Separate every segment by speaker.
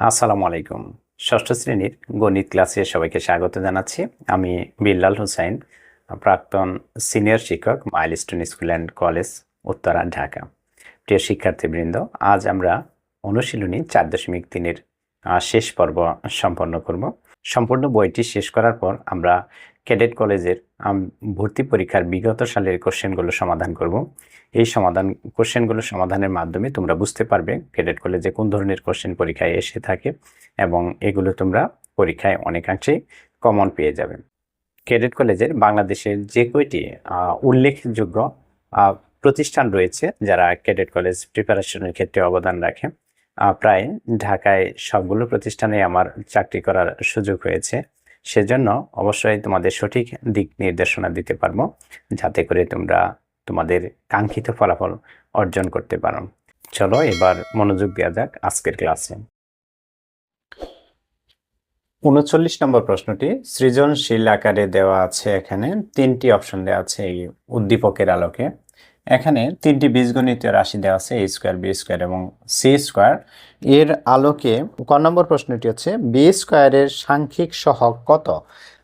Speaker 1: আসসালামু আলাইকুম। ষষ্ঠ শ্রেণির গণিত ক্লাসে সবাইকে স্বাগত জানাচ্ছি। আমি বিল্লাল হুসাইন, প্রাক্তন সিনিয়র শিক্ষক Milestone school and college, Uttara, Dhaka. প্রিয় শিক্ষার্থীবৃন্দ, আজ আমরা অনুশীলনী চার দশমিক তিনের শেষ পর্ব সম্পন্ন করব। সম্পূর্ণ বইটি শেষ করার পর আমরা ক্যাডেট কলেজের ভর্তি পরীক্ষার বিগত সালের কোশ্চেনগুলো সমাধান করব। এই সমাধান, কোশ্চেনগুলো সমাধানের মাধ্যমে তোমরা বুঝতে পারবে ক্যাডেট কলেজে কোন ধরনের কোশ্চেন পরীক্ষায় এসে থাকে এবং এগুলো তোমরা পরীক্ষায় অনেকাংশেই কমন পেয়ে যাবে। ক্যাডেট কলেজের বাংলাদেশের যে কয়টি উল্লেখযোগ্য প্রতিষ্ঠান রয়েছে যারা ক্যাডেট কলেজ প্রিপারেশনের ক্ষেত্রে অবদান রাখে। প্রায় ঢাকায় সবগুলো প্রতিষ্ঠানে আমার চাকরি করার সুযোগ হয়েছে। সেজন্য অবশ্যই তোমাদের সঠিক দিক নির্দেশনা দিতে পারব, যাতে করে তোমরা তোমাদের কাঙ্ক্ষিত ফলাফল অর্জন করতে পারো। চলো এবার মনোযোগ দেওয়া যাক আজকের ক্লাসে। উনচল্লিশ নম্বর প্রশ্নটি, সৃজনশীল আকারে দেওয়া আছে এখানে, তিনটি অপশন দেওয়া আছে এই উদ্দীপকের আলোকে। এখানে তিনটি বীজগণিতীয় রাশি দেওয়া আছে এ স্কোয়ার বি স্কোয়ার এবং সি স্কোয়ার এর আলোকে ক নম্বর প্রশ্নটি হচ্ছে বি স্কোয়ারের সাংখ্যিক সহগ কত?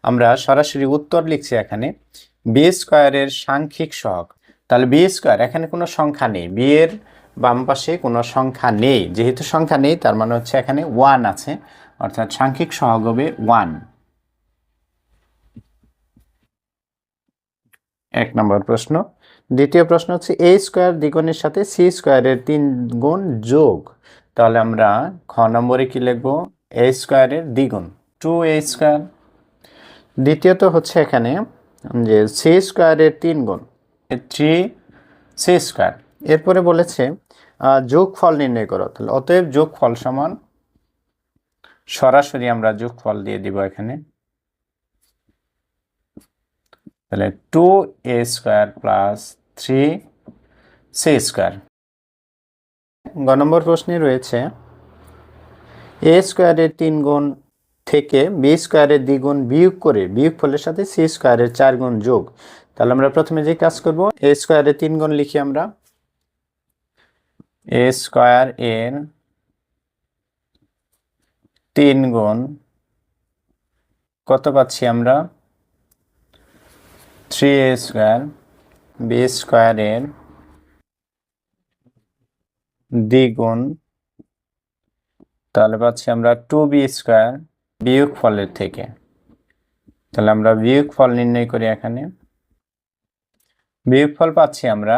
Speaker 1: আমরা সরাসরি উত্তর লিখছি এখানে বি স্কোয়ারের সাংখ্যিক সহগ। তাহলে বি স্কোয়ার এখানে কোনো সংখ্যা নেই বি এর বাম পাশে কোনো সংখ্যা নেই। যেহেতু সংখ্যা নেই, তার মানে হচ্ছে এখানে ওয়ান আছে, অর্থাৎ সাংখ্যিক সহগ হবে ওয়ান এক নম্বর প্রশ্ন দ্বিতীয় প্রশ্ন হচ্ছে এ স্কোয়ার দ্বিগুণের সাথে সি স্কোয়ারের তিন গুণ যোগ। তাহলে আমরা খ নম্বরে কি লিখব? এ স্কোয়ারের দ্বিগুণ। Two A square. দ্বিতীয়ত হচ্ছে এখানে যে সি স্কোয়ারের তিন গুণ। Three C square. এরপরে বলেছে যোগফল নির্ণয় করো। তাহলে অতএব যোগফল সমান সরাসরি আমরা যোগফল দিয়ে দিব এখানে। তাহলে two A square plus three C square. গ নম্বর প্রশ্নে রয়েছে, এ স্কোয়ারের তিন গুণ থেকে বি স্কোয়ারের দ্বিগুণ বিয়োগ করে, বিয়োগ ফলের সাথে সি স্কোয়ারের চার গুণ যোগ। তাহলে আমরা প্রথমে যে কাজ করব, এ স্কোয়ারের তিন গুণ লিখি আমরা। এ স্কোয়ার এর তিন গুণ কত পাচ্ছি আমরা? থ্রি এ স্কোয়ার বি স্কোয়ারের দ্বিগুণ, তাহলে পাচ্ছি আমরা টু বি স্কোয়ার বিয়োগ ফলের থেকে। তাহলে আমরা বিয়োগ ফল নির্ণয় করি এখানে। বিয়োগ ফল পাচ্ছি আমরা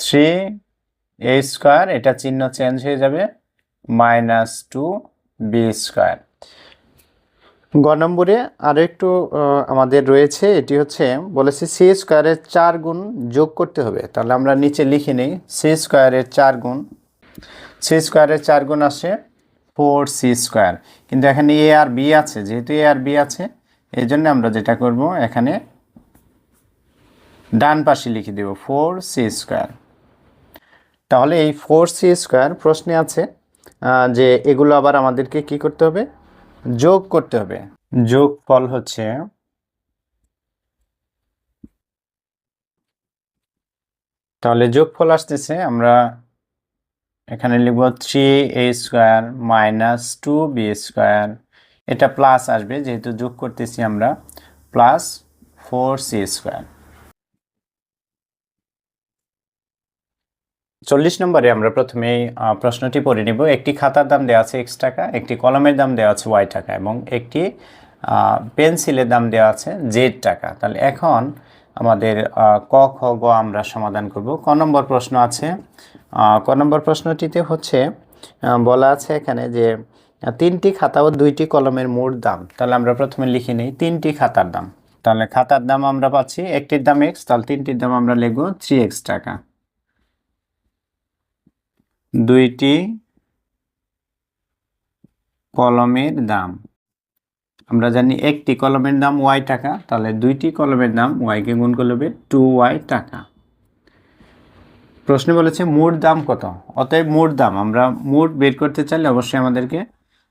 Speaker 1: থ্রি এ স্কোয়ার এটা চিহ্ন চেঞ্জ হয়ে যাবে মাইনাস টু বি স্কোয়ার গ নম্বরে আরও একটু আমাদের রয়েছে, এটি হচ্ছে বলেছে সি স্কোয়ারের চার গুণ যোগ করতে হবে। তাহলে আমরা নিচে লিখে নিই সি স্কোয়ারের চার গুণ। সি স্কোয়ারের চার গুণ আসে ফোর সি স্কোয়ার কিন্তু এখানে এ আর বি আছে, যেহেতু এ আর বি আছে, এই জন্য আমরা যেটা করব, এখানে ডান পাশে লিখে দেব ফোর সি স্কোয়ার তাহলে এই ফোর সি স্কোয়ার প্রশ্নে আছে যে এগুলো আবার আমাদেরকে কি করতে হবে? যোগ করতে হবে। যোগ ফল হচ্ছে তাহলে যোগ ফল আসতেছে, আমরা এখানে লিখব three A square minus two B square এটা প্লাস আসবে, যেহেতু যোগ করতেছি আমরা প্লাস ফোর সি স্কোয়ার চল্লিশ নম্বরে আমরা প্রথমে প্রশ্নটি পড়ে নিব। একটি খাতার দাম দেওয়া আছে এক্স টাকা, একটি কলমের দাম দেওয়া আছে ওয়াই টাকা এবং একটি পেন্সিলের দাম দেওয়া আছে জেড টাকা। তাহলে এখন আমাদের ক, খ, গ আমরা সমাধান করব। ক নম্বর প্রশ্ন আছে। ক নম্বর প্রশ্নটিতে হচ্ছে বলা আছে এখানে যে তিনটি খাতা ও দুইটি কলমের মোট দাম। তাহলে আমরা প্রথমে লিখে নিই, তিনটি খাতার দাম। তাহলে খাতার দাম আমরা পাচ্ছি, একটির দাম এক্স তাহলে তিনটির দাম আমরা লিখব থ্রি এক্স টাকা। দুইটি কলমের দাম। আমরা জানি একটি কলমের দাম ওয়াই টাকা, তাহলে দুইটি কলমের দাম ওয়াইকে গুণ করলে হবে টু ওয়াই টাকা। প্রশ্নে বলেছে, মোট দাম কত? অতএব মোট দাম, আমরা মোট বের করতে চাইলে অবশ্যই আমাদেরকে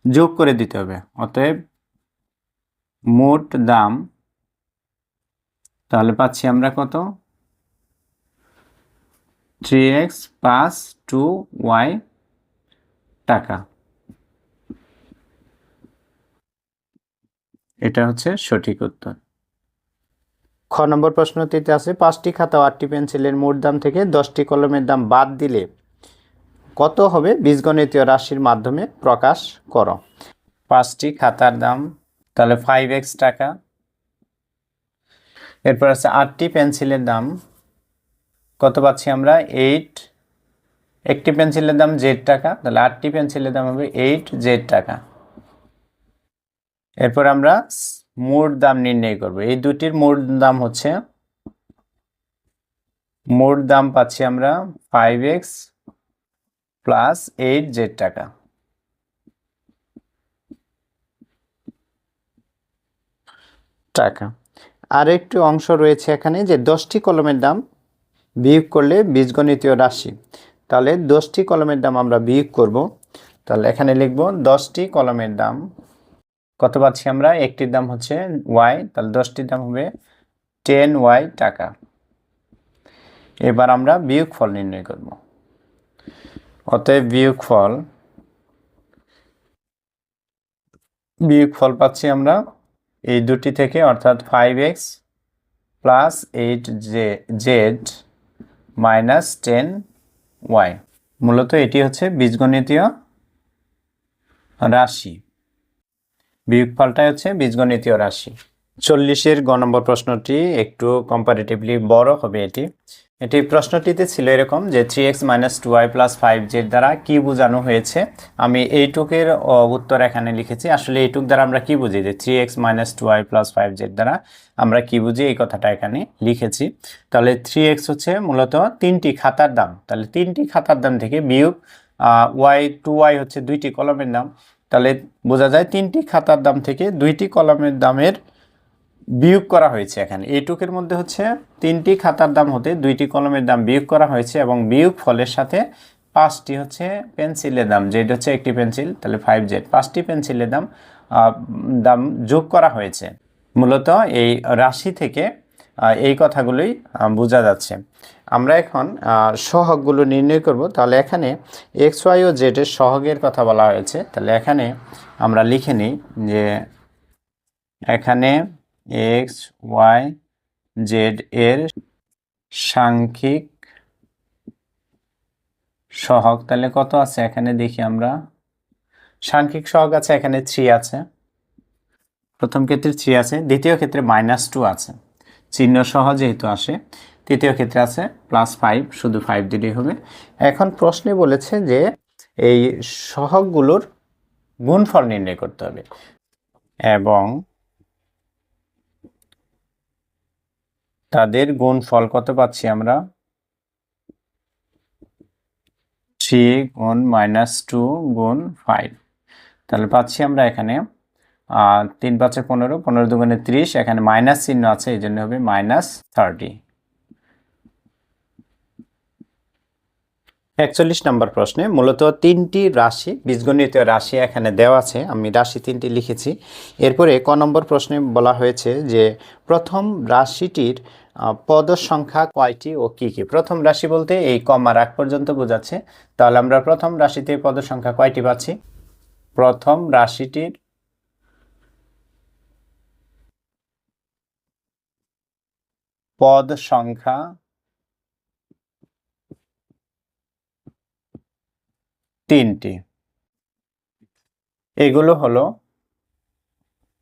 Speaker 1: যোগ করে দিতে হবে। অতএব মোট দাম, তাহলে পাচ্ছি আমরা কত? Three X plus two Y টাকা। এটা হচ্ছে সঠিক উত্তর।
Speaker 2: খ নম্বর প্রশ্নটিতে আছে, পাঁচটি খাতা ও আটটি পেন্সিলের মোট দাম থেকে দশটি কলমের দাম বাদ দিলে কত হবে? বীজগণিতীয় রাশির মাধ্যমে প্রকাশ করো।
Speaker 1: পাঁচটি খাতার দাম, তাহলে ফাইভ এক্স টাকা। এরপর আছে আটটি পেন্সিলের দাম কত পাচ্ছি আমরা? এইট একটি পেন্সিলের দাম জেড টাকা, তাহলে আটটি পেন্সিলের দাম হবে এইট জেড টাকা। এরপর আমরা মোট দাম নির্ণয় করব। এই দুটির মোট দাম হচ্ছে, মোট দাম পাচ্ছি আমরা five X plus eight Z টাকা।
Speaker 2: টাকা। আর একটি অংশ রয়েছে এখানে যে দশটি কলমের দাম বিয়োগ করলে বীজগণিতীয় রাশি। তাহলে দশটি কলমের দাম আমরা বিয়োগ করব। তাহলে এখানে লিখব দশটি কলমের দাম।
Speaker 1: কত পাচ্ছি আমরা? একটির দাম হচ্ছে ওয়াই। তাহলে দশটির দাম হবে টেন ওয়াই টাকা। এবার আমরা বিয়োগ ফল নির্ণয় করব। অতএব বিয়োগ ফল বিয়োগ ফল পাচ্ছি আমরা এই দুটি থেকে, অর্থাৎ five X plus eight J Z minus ten Y. মূলত এটি হচ্ছে বীজগণিতীয় রাশি। বিয়োগফলটাই হচ্ছে বীজগণিতীয় রাশি।
Speaker 2: চল্লিশের গ নম্বর প্রশ্নটি একটু কম্পারেটিভলি বড় হবে এটি।
Speaker 1: এটি প্রশ্নটিতে ছিল এরকম যে three X minus two Y plus five Z দ্বারা কী বোঝানো হয়েছে। আমি এইটুকের উত্তর এখানে লিখেছি। আসলে এইটুক দ্বারা আমরা কি বুঝি যে three X minus two Y plus five Z দ্বারা আমরা কি বুঝি? এই কথাটা এখানে লিখেছি। তাহলে থ্রি এক্স হচ্ছে মূলত তিনটি খাতার দাম। তাহলে তিনটি খাতার দাম থেকে বিয়োগ ওয়াই টু ওয়াই হচ্ছে দুইটি কলমের দাম। তাহলে বোঝা যায় তিনটি খাতার দাম থেকে দুইটি কলমের দামের বিয়োগ করা হয়েছে এখানে। এইটুকের মধ্যে হচ্ছে তিনটি খাতার দাম হতে দুইটি কলমের দাম বিয়োগ করা হয়েছে এবং বিয়োগ ফলের সাথে পাঁচটি হচ্ছে পেন্সিলের দাম। যেটা হচ্ছে একটি পেন্সিল, তাহলে ফাইভ জেড পাঁচটি পেন্সিলের দাম দাম যোগ করা হয়েছে। মূলত এই রাশি থেকে এই কথাগুলোই বোঝা যাচ্ছে।
Speaker 2: আমরা এখন সহগগুলো নির্ণয় করব। তাহলে এখানে এক্স ওয়াই ও জেডের সহগের কথা বলা হয়েছে।
Speaker 1: তাহলে এখানে আমরা লিখে নিই যে এখানে এক্স ওয়াই জেড এর সাংখ্যিক সহগ। তাহলে কত আছে এখানে দেখি আমরা? সাংখ্যিক সহগ আছে, এখানে থ্রি আছে। প্রথম ক্ষেত্রে থ্রি আছে, দ্বিতীয় ক্ষেত্রে মাইনাস টু আছে। চিহ্ন সহ যেহেতু আসে, তৃতীয় ক্ষেত্রে আছে প্লাস ফাইভ শুধু ফাইভ দিলেই হবে।
Speaker 2: এখন প্রশ্নে বলেছে যে এই সহগগুলোর
Speaker 1: গুণফল নির্ণয় করতে হবে। এবং তাদের গুণফল কত পাচ্ছি আমরা? থ্রি গুণ মাইনাস টু গুণ ফাইভ। তাহলে পাচ্ছি আমরা এখানে তিন পাঁচে পনেরো পনেরো দুগুণে ত্রিশ, এখানে মাইনাস চিহ্ন আছে, এই জন্য হবে মাইনাস থার্টি।
Speaker 2: একচল্লিশ নম্বর প্রশ্নে, মূলত তিনটি রাশি বীজগণিতীয় রাশি এখানে দেওয়া আছে, আমি রাশি তিনটি লিখেছি। এরপরে ক নম্বর প্রশ্নে বলা হয়েছে যে, প্রথম রাশিটির পদ সংখ্যা কয়টি ও কি কি? প্রথম রাশি বলতে এই কমার আগ পর্যন্ত বোঝাচ্ছে। তাহলে আমরা প্রথম রাশিতে পদ সংখ্যা কয়টি পাচ্ছি?
Speaker 1: প্রথম রাশিটির পদ সংখ্যা তিনটি। এগুলো হলো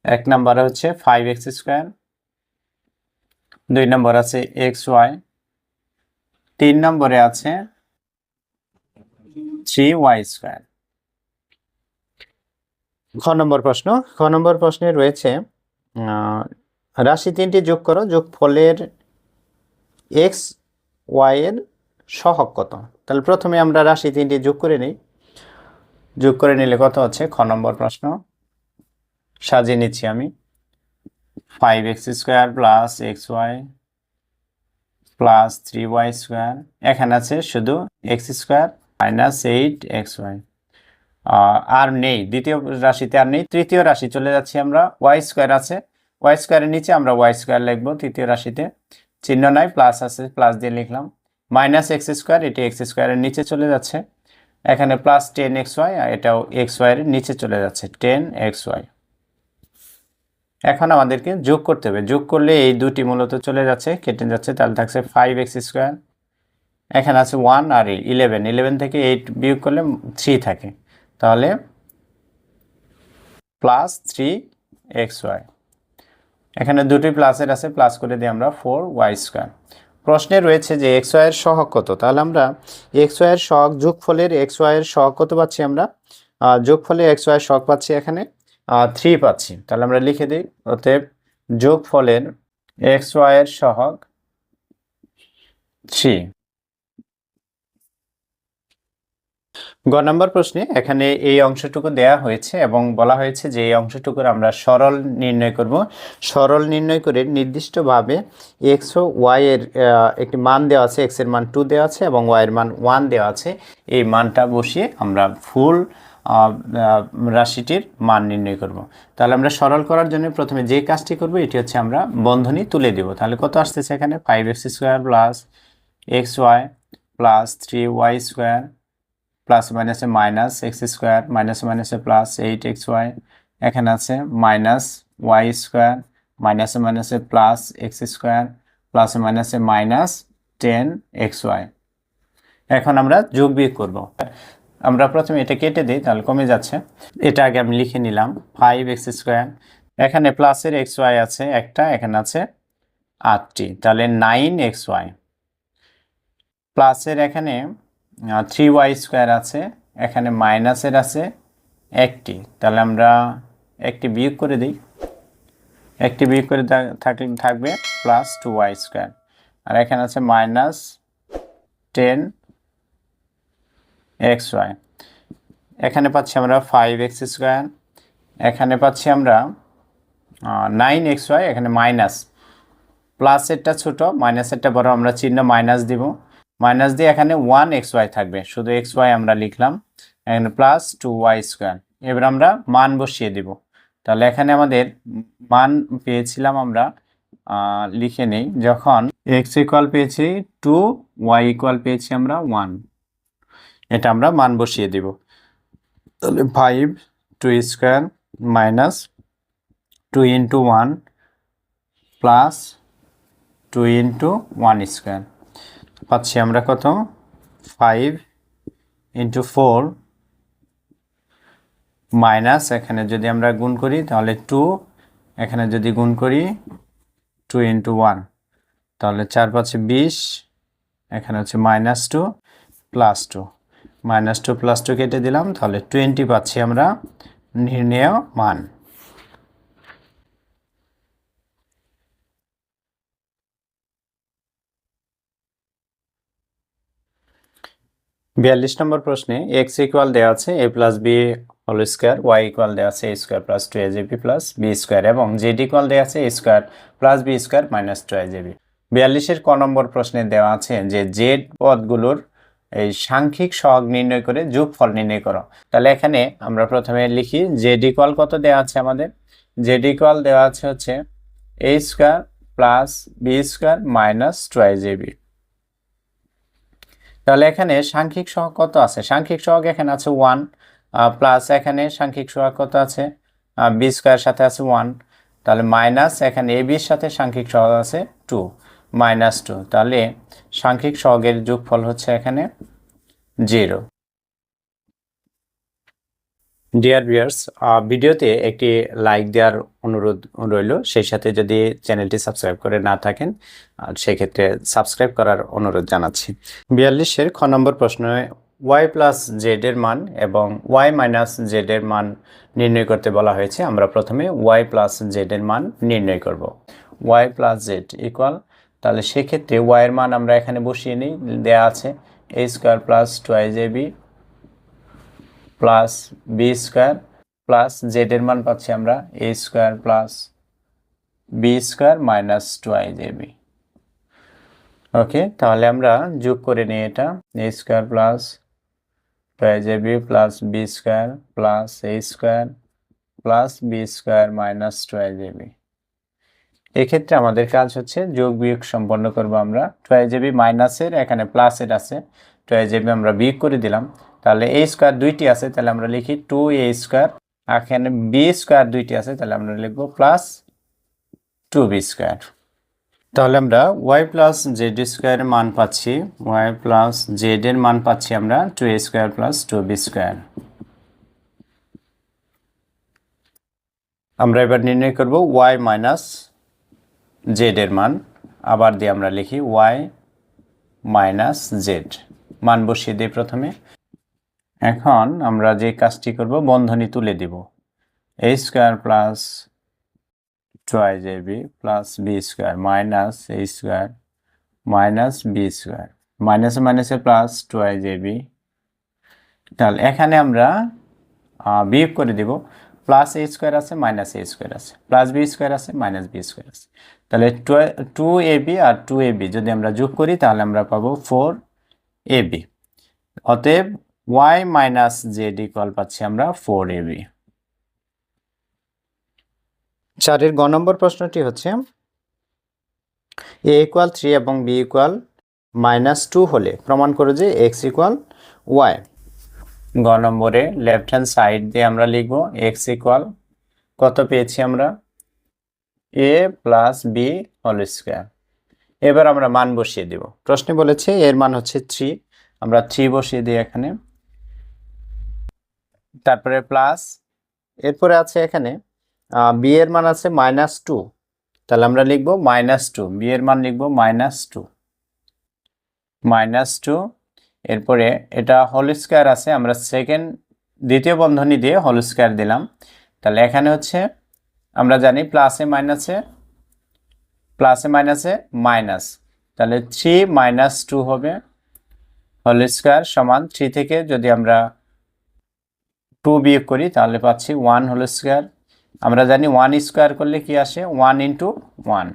Speaker 1: এক নম্বরে হচ্ছে ফাইভ এক্স স্কোয়ার দুই নম্বর আছে এক্স ওয়াই, তিন নম্বরে আছে থ্রি ওয়াই স্কোয়ার।
Speaker 2: খ নম্বর প্রশ্ন, খ নম্বর প্রশ্নে রয়েছে রাশি তিনটি যোগ করো যোগ ফলের এক্স ওয়াই এর সহগ কত? তাহলে প্রথমে আমরা রাশি তিনটি যোগ করে নিই।
Speaker 1: যোগ করে নিলে কত হচ্ছে? খ নম্বর প্রশ্ন, সাজিয়ে নিচ্ছি আমি। Five X square plus X Y plus three Y square এখানে আছে শুধু X square minus eight X Y আর নেই, দ্বিতীয় রাশিতে আর নেই, তৃতীয় রাশি চলে যাচ্ছি আমরা ওয়াই স্কোয়ার আছে ওয়াই স্কোয়ারের নিচে আমরা ওয়াই স্কোয়ার লিখব তৃতীয় রাশিতে। চিহ্ন নাই প্লাস আছে প্লাস দিয়ে লিখলাম। মাইনাস এক্স স্কোয়ার এটি এক্স স্কোয়ারের নিচে চলে যাচ্ছে। এখানে প্লাস টেন এক্স ওয়াই এটাও এক্স ওয়াই এর নিচে চলে যাচ্ছে টেন এক্স ওয়াই
Speaker 2: এখন আমাদেরকে যোগ করতে হবে। যোগ করলে এই দুটি মূলত চলে যাচ্ছে, কেটে যাচ্ছে, তাহলে থাকছে ফাইভ এক্স স্কোয়ার এখানে আছে ওয়ান আর ইলেভেন ইলেভেন থেকে এইট বিয়োগ করলে থ্রি থাকে। তাহলে প্লাস থ্রি এক্স ওয়াই এখানে দুটি প্লাসের আছে প্লাস করে দিই আমরা ফোর ওয়াই স্কোয়ার প্রশ্নে রয়েছে যে এক্স ওয়াইয়ের সহগ কত? তাহলে আমরা এক্স ওয়াইয়ের সহগ, যোগফলের এক্স ওয়াইয়ের সহগ কত পাচ্ছি আমরা? যোগফলে এক্স ওয়াইয়ের সহগ পাচ্ছি এখানে থ্রি পাচ্ছি। তাহলে আমরা লিখে দিই অতএব যোগফলের এক্স ওয়াইয়ের সহগ থ্রি গ নম্বর প্রশ্নে এখানে এই অংশটুকু দেয়া হয়েছে এবং বলা হয়েছে যে এই অংশটুকুর আমরা সরল নির্ণয় করব। সরল নির্ণয় করে নির্দিষ্টভাবে এক্স ও ওয়াই এর আহ, একটি মান দেওয়া আছে এক্সের মান টু দেওয়া আছে এবং ওয়াই এর মান ওয়ান দেওয়া আছে। এই মানটা বসিয়ে আমরা ফুল রাশিটির মান নির্ণয় করব। তাহলে আমরা সরল করার জন্য প্রথমে যে কাজটি করব, এটি হচ্ছে আমরা বন্ধনী তুলে দেব। তাহলে কত আসতেছে এখানে? Five X square plus X Y plus three Y square plus মাইনাসে মাইনাস এক্স স্কোয়ার মাইনাস মাইনাসে প্লাস এইট এক্স ওয়াই এখানে আছে মাইনাস ওয়াই স্কোয়ার মাইনাসে মাইনাসে প্লাস এক্স স্কোয়ার প্লাসে মাইনাসে মাইনাস টেন এক্স ওয়াই এখন আমরা যোগ বিয়োগ করব। আমরা প্রথমে এটা কেটে দিই, তাহলে কমে যাচ্ছে। এটা আগে আমি লিখে নিলাম ফাইভ এক্স স্কোয়ার এখানে প্লাসের এক্স ওয়াই আছে একটা, এখানে আছে আটটি। তাহলে নাইন এক্স ওয়াই প্লাসের এখানে থ্রি ওয়াই স্কোয়ার আছে, এখানে মাইনাসের আছে একটি। তাহলে আমরা একটি বিয়োগ করে দিই। একটি বিয়োগ করে থাকলে থাকবে প্লাস টু ওয়াই স্কোয়ার আর এখানে আছে মাইনাস টেন এক্স ওয়াই। এখানে পাচ্ছি আমরা ফাইভ এক্স স্কোয়ার। এখানে পাচ্ছি আমরা নাইন এক্স ওয়াই, এখানে মাইনাস প্লাসেরটা ছোট মাইনাসেরটা বড়, আমরা চিহ্ন মাইনাস দিব। মাইনাস দিয়ে এখানে ওয়ান এক্স ওয়াই থাকবে। শুধু এক্স ওয়াই আমরা লিখলাম। এখানে প্লাস টু ওয়াই স্কোয়ার এবার আমরা মান বসিয়ে দিব। তাহলে এখানে আমাদের মান পেয়েছিলাম আমরা লিখে নেই। যখন এক্স ইকুয়াল পেয়েছি টু ওয়াই ইকুয়াল পেয়েছি আমরা ওয়ান এটা আমরা মান বসিয়ে দিব। তাহলে five two square minus two into one plus two into one square পাচ্ছি আমরা কত? ফাইভ ইন্টু ফোর মাইনাস এখানে যদি আমরা গুণ করি তাহলে টু এখানে যদি গুণ করি টু ইন্টু ওয়ান তাহলে চার পাচ্ছে বিশ, এখানে হচ্ছে minus two plus two minus two plus two কেটে দিলাম, তাহলে টোয়েন্টি পাচ্ছি আমরা নির্ণেয় মান। বিয়াল্লিশ নম্বর প্রশ্নে এক্স ইকুয়াল দেওয়া আছে A plus B whole square Y equal দেওয়া আছে A square plus two A GB plus B square এবং জেড ইকুয়াল দেওয়া আছে A square plus B square minus two A GB বিয়াল্লিশের ক নম্বর প্রশ্নে দেওয়া আছে যে জেড পদগুলোর এই সাংখ্যিক সহগ নির্ণয় করে যোগফল নির্ণয় করো। তাহলে এখানে আমরা প্রথমে লিখি জেড ইকুয়াল কত দেওয়া আছে আমাদের? জেড ইকুয়াল দেওয়া আছে হচ্ছে A square plus B square minus two I GB তাহলে এখানে সাংখ্যিক সহগ কত আছে? সাংখ্যিক সহগ এখানে আছে ওয়ান প্লাস এখানে সাংখ্যিক সহগ কত আছে? বি স্কোয়ার সাথে আছে ওয়ান তাহলে মাইনাস এখানে এ বির সাথে সাংখ্যিক সহগ আছে টু মাইনাস টু, তাহলে সাংখ্যিক সহগের যোগফল হচ্ছে এখানে জিরো। ডিয়ার ভিউয়ার্স ভিডিওতে একটি লাইক দেওয়ার অনুরোধ রইল। সেই সাথে যদি চ্যানেলটি সাবস্ক্রাইব করে না থাকেন সেক্ষেত্রে সাবস্ক্রাইব করার অনুরোধ জানাচ্ছি। বিয়াল্লিশের খ নম্বর প্রশ্নে ওয়াই প্লাস জেড এর মান এবং ওয়াই মাইনাস জেড এর মান নির্ণয় করতে বলা হয়েছে। আমরা প্রথমে ওয়াই প্লাস জেড এর মান নির্ণয় করব। ওয়াই প্লাস জেড ইকুয়াল তাহলে সেক্ষেত্রে ওয়াইয়ের মান আমরা এখানে বসিয়ে নিই, দেয়া আছে A square plus two I J B plus B square plus Z এর মান পাচ্ছি আমরা A square plus B square minus two I J B okay তাহলে আমরা যোগ করে নিই এটা A square plus two I J B plus B square plus A square plus B square minus two I J B এক্ষেত্রে আমাদের কাজ হচ্ছে যোগ বিয়োগ সম্পন্ন করব আমরা। টু আই জে বি মাইনাসের এখানে প্লাসের আছে। টু আই জে বি আমরা বিয়োগ করে দিলাম। তাহলে এ স্কোয়ার দুইটি আছে, তাহলে আমরা লিখি টু এ স্কোয়ার এখানে বি স্কোয়ার দুইটি আছে, তাহলে আমরা লিখব প্লাস টু বি স্কোয়ার তাহলে আমরা ওয়াই প্লাস জেড স্কোয়ারের মান পাচ্ছি। ওয়াই প্লাস জেড এর মান পাচ্ছি আমরা two A square plus two B square আমরা এবার নির্ণয় করব ওয়াই মাইনাস জেড এর মান। আবার দিয়ে আমরা লিখি ওয়াই মাইনাস জেড মান বসিয়ে দিই প্রথমে। এখন আমরা যে কাজটি করব, বন্ধনী তুলে দিব। A square plus twice A B plus B square minus A square minus B square মাইনাসে মাইনাসে প্লাস টুয়াইজ এ বি তাহলে এখানে আমরা বিয়োগ করে দিব। প্লাস এ স্কোয়ার আছে, মাইনাস এ স্কোয়ার আছে, প্লাস বি স্কোয়ার আছে, মাইনাস বি স্কোয়ার আছে। তাহলে টু এ বি আর টু এ বি যদি আমরা যোগ করি, তাহলে আমরা পাবো ফোর এ বি। অতএব ওয়াই মাইনাস জেড ইকুয়াল পাচ্ছি আমরা ফোর এ বি। চারের গ নম্বর প্রশ্নটি হচ্ছে, এ ইকুয়াল থ্রি এবং বি ইকুয়াল মাইনাস টু হলে প্রমাণ করো যে এক্স ইকুয়াল ওয়াই। গ নম্বরে লেফট হ্যান্ড সাইড দিয়ে আমরা লিখব এক্স ইকুয়াল কত পেয়েছি আমরা? A plus B whole square এবার আমরা মান বসিয়ে দেব। প্রশ্নে বলেছে এর মান হচ্ছে থ্রি আমরা থ্রি বসিয়ে দিই এখানে। তারপরে প্লাস এরপরে আছে এখানে বি এর মান আছে মাইনাস টু তাহলে আমরা লিখব মাইনাস টু বি এর মান লিখব মাইনাস টু মাইনাস টু এরপরে এটা হোল স্কোয়ার আছে, আমরা সেকেন্ড দ্বিতীয় বন্ধনী দিয়ে হোল স্কোয়ার দিলাম। তাহলে এখানে হচ্ছে, আমরা জানি প্লাসে মাইনাসে প্লাসে মাইনাসে মাইনাস তাহলে থ্রি মাইনাস টু হবে। হোল স্কোয়ার সমান থ্রি থেকে যদি আমরা টু বিয়োগ করি, তাহলে পাচ্ছি ওয়ান হোল স্কোয়ার আমরা জানি ওয়ান স্কোয়ার করলে কি আসে? ওয়ান ইন্টু ওয়ান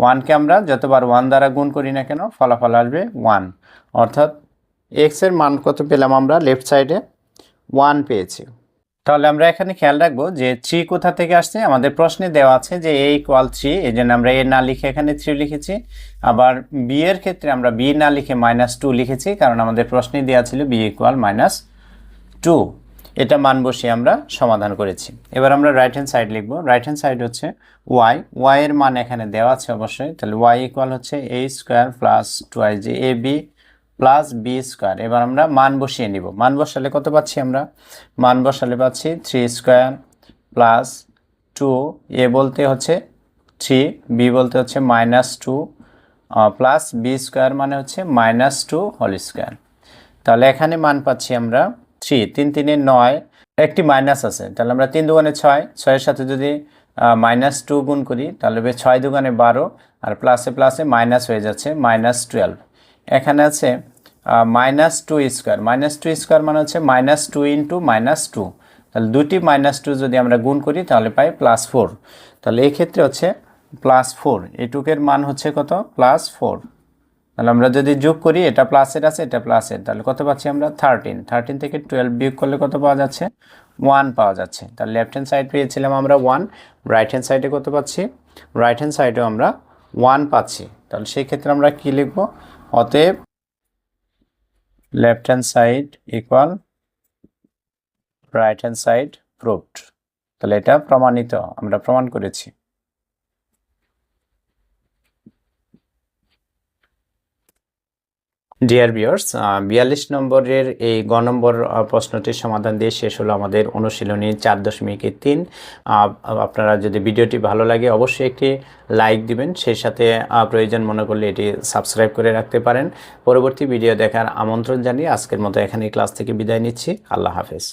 Speaker 2: ওয়ানকে আমরা যতবার ওয়ান দ্বারা গুণ করি না কেন, ফলাফল আসবে ওয়ান অর্থাৎ এক্সের মান কত পেলাম আমরা? লেফট সাইডে ওয়ান পেয়েছি। তাহলে আমরা এখানে খেয়াল রাখব যে থ্রি কোথা থেকে আসছে? আমাদের প্রশ্নে দেওয়া আছে যে এ ইকুয়াল থ্রি এই জন্য আমরা এ না লিখে এখানে থ্রি লিখেছি। আবার বি এর ক্ষেত্রে আমরা বি না লিখে মাইনাস টু লিখেছি, কারণ আমাদের প্রশ্নে দেওয়া ছিল বি ইকুয়াল মাইনাস টু এটা মান বসিয়ে আমরা সমাধান করেছি। এবার আমরা রাইট হ্যান্ড সাইড লিখব। রাইট হ্যান্ড সাইড হচ্ছে ওয়াই ওয়াই এর মান এখানে দেওয়া আছে অবশ্যই। তাহলে ওয়াই ইকুয়াল হচ্ছে A square plus two I G A B plus B square এবার আমরা মান বসিয়ে নিব। মান বসালে কত পাচ্ছি আমরা? মান বসালে পাচ্ছি three square plus two A বলতে হচ্ছে থ্রি বি বলতে হচ্ছে minus two plus B square মানে হচ্ছে মাইনাস টু হোল স্কোয়ার তাহলে এখানে মান পাচ্ছি আমরা থ্রি তিন তিনে নয়, একটি মাইনাস আছে। তাহলে আমরা তিন দোকানে ছয়, ছয়ের সাথে যদি মাইনাস টু গুণ করি, তাহলে ছয় দোকানে বারো, আর প্লাসে প্লাসে মাইনাস হয়ে যাচ্ছে মাইনাস টুয়েলভ এখানে আছে minus two square minus two square মানে হচ্ছে minus two into minus two তাহলে দুটি মাইনাস টু যদি আমরা গুণ করি, তাহলে পাই প্লাস ফোর তাহলে এই ক্ষেত্রে হচ্ছে প্লাস ফোর এটুকের মান হচ্ছে কত? প্লাস ফোর তাহলে আমরা যদি যোগ করি, এটা প্লাসের আছে, এটা প্লাসের তাহলে কত পাচ্ছি আমরা? থার্টিন থার্টিন থেকে টুয়েলভ বিয়োগ করলে কত পাওয়া যাচ্ছে? ওয়ান পাওয়া যাচ্ছে। তাহলে লেফট হ্যান্ড সাইড পেয়েছিলাম আমরা ওয়ান রাইট হ্যান্ড সাইডে কত পাচ্ছি? রাইট হ্যান্ড সাইডেও আমরা ওয়ান পাচ্ছি। তাহলে সেই ক্ষেত্রে আমরা কী লিখব? অতএব left hand side equal right hand side proved তাহলে এটা প্রমাণিত, আমরা প্রমাণ করেছি। ডিয়ার বিয়ার্স বিয়াল্লিশ নম্বরের এই গ নম্বর প্রশ্নটির সমাধান দিয়ে শেষ হলো আমাদের অনুশীলনী চার দশমিক তিন। আপনারা যদি ভিডিওটি ভালো লাগে অবশ্যই একটি লাইক দিবেন, সেই সাথে প্রয়োজন মনে করলে এটি সাবস্ক্রাইব করে রাখতে পারেন। পরবর্তী ভিডিও দেখার আমন্ত্রণ জানিয়ে আজকের মতো এখানে ক্লাস থেকে বিদায় নিচ্ছি। আল্লাহ হাফেজ।